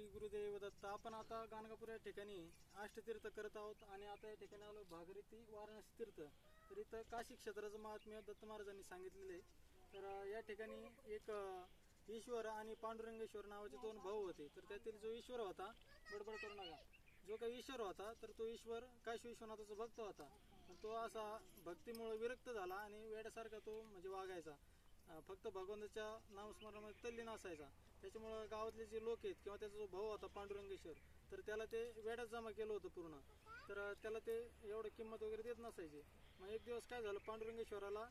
श्री गुरुदेव दत्त आपण आता गाणगापूर या ठिकाणी अष्टतीर्थ करत आहोत आणि आता या ठिकाणी आलो भागीरथी वाराणसी तीर्थ. तर इथं काशी क्षेत्राचं महात्म्य दत्त महाराजांनी सांगितलेलं आहे. तर या ठिकाणी एक ईश्वर आणि पांडुरंगेश्वर नावाचे दोन भाऊ होते. तर त्यातील जो ईश्वर होता बडबड करू नका. जो काही ईश्वर होता तर तो ईश्वर काशी विश्वनाथाचा भक्त होता. पण तो असा भक्तीमुळे विरक्त झाला आणि वेड्यासारखा तो म्हणजे वागायचा. फक्त भगवंताच्या नामस्मरणामध्ये तल्लीन असायचा. त्याच्यामुळं गावातले जे लोक आहेत किंवा त्याचा जो भाऊ होता पांडुरंगेश्वर तर त्याला ते वेड्यात जमा केलं होतं पूर्ण. तर त्याला ते एवढं किंमत वगैरे देत नसायची. मग एक दिवस काय झालं पांडुरंगेश्वराला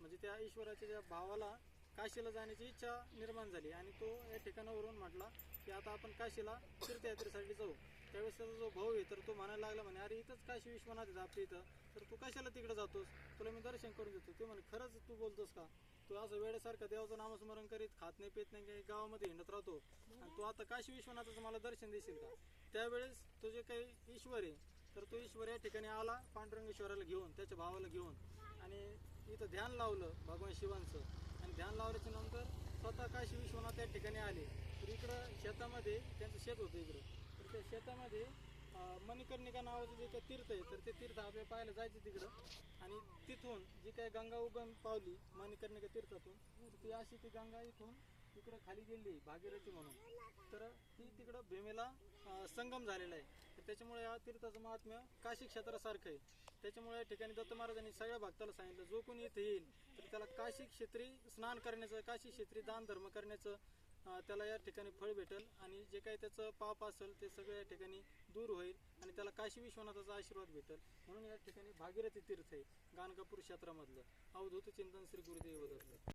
म्हणजे त्या ईश्वराच्या ज्या भावाला काशीला जाण्याची इच्छा निर्माण झाली आणि तो या ठिकाणावरून म्हटला की आता आपण काशीला तीर्थयात्रेसाठी जाऊ. त्यावेळेस त्याचा जो भाऊ आहे तर तो म्हणायला लागला म्हणे अरे इथंच काशी विश्वनाथ आहे आपल्या इथं. तर तू कशाला तिकडे जातोस? तुला मी दर्शन करून देतो. ते म्हणे खरंच तू बोलतोस का? तू असं वेळेसारखं देवाचं नामस्मरण करीत खात नाही पेत नाही गावामध्ये हिंडत राहतो. आणि तू आता काशी विश्वनाथाचं मला दर्शन देशील का? त्यावेळेस तो जे काही ईश्वर आहे तर तो ईश्वर या ठिकाणी आला पांडुरंगेश्वराला घेऊन त्याच्या भावाला घेऊन. आणि इथं ध्यान लावलं भगवान शिवांचं. आणि ध्यान लावल्याच्या नंतर स्वतः काशी विश्वनाथ या ठिकाणी आले. तर इकडं शेतामध्ये त्यांचं शेत होतं इकडं. त्या शेतामध्ये मणिकर्णिका नावाचं जे काही तीर्थ आहे तर ते तीर्थ आपल्याला पाहायला जायचे तिकडं. आणि तिथून जी काही गंगा उगम पावली मणिकर्णिका तीर्थातून तर ती अशी ती गंगा इथून तिकडं खाली गेली भागीरथी म्हणून. तर ती तिकडं भीमेला संगम झालेला आहे. तर त्याच्यामुळे या तीर्थाचं महात्म्य काशी क्षेत्रासारखं आहे. त्याच्यामुळे या ठिकाणी दत्त महाराजांनी सगळ्या भक्ताला सांगितलं जो कोणी इथे येईल तर त्याला काशी क्षेत्री स्नान करण्याचं काशी क्षेत्री दान धर्म करण्याचं त्याला या ठिकाणी फळ भेटेल आणि जे काही त्याचं पाप असेल ते सगळं या ठिकाणी दूर होईल आणि त्याला काशी विश्वनाथाचा आशीर्वाद भेटेल. म्हणून या ठिकाणी भागीरथी तीर्थ आहे गाणगापूर क्षेत्रामधलं. अवधूत चिंतन श्री गुरुदेव दत्त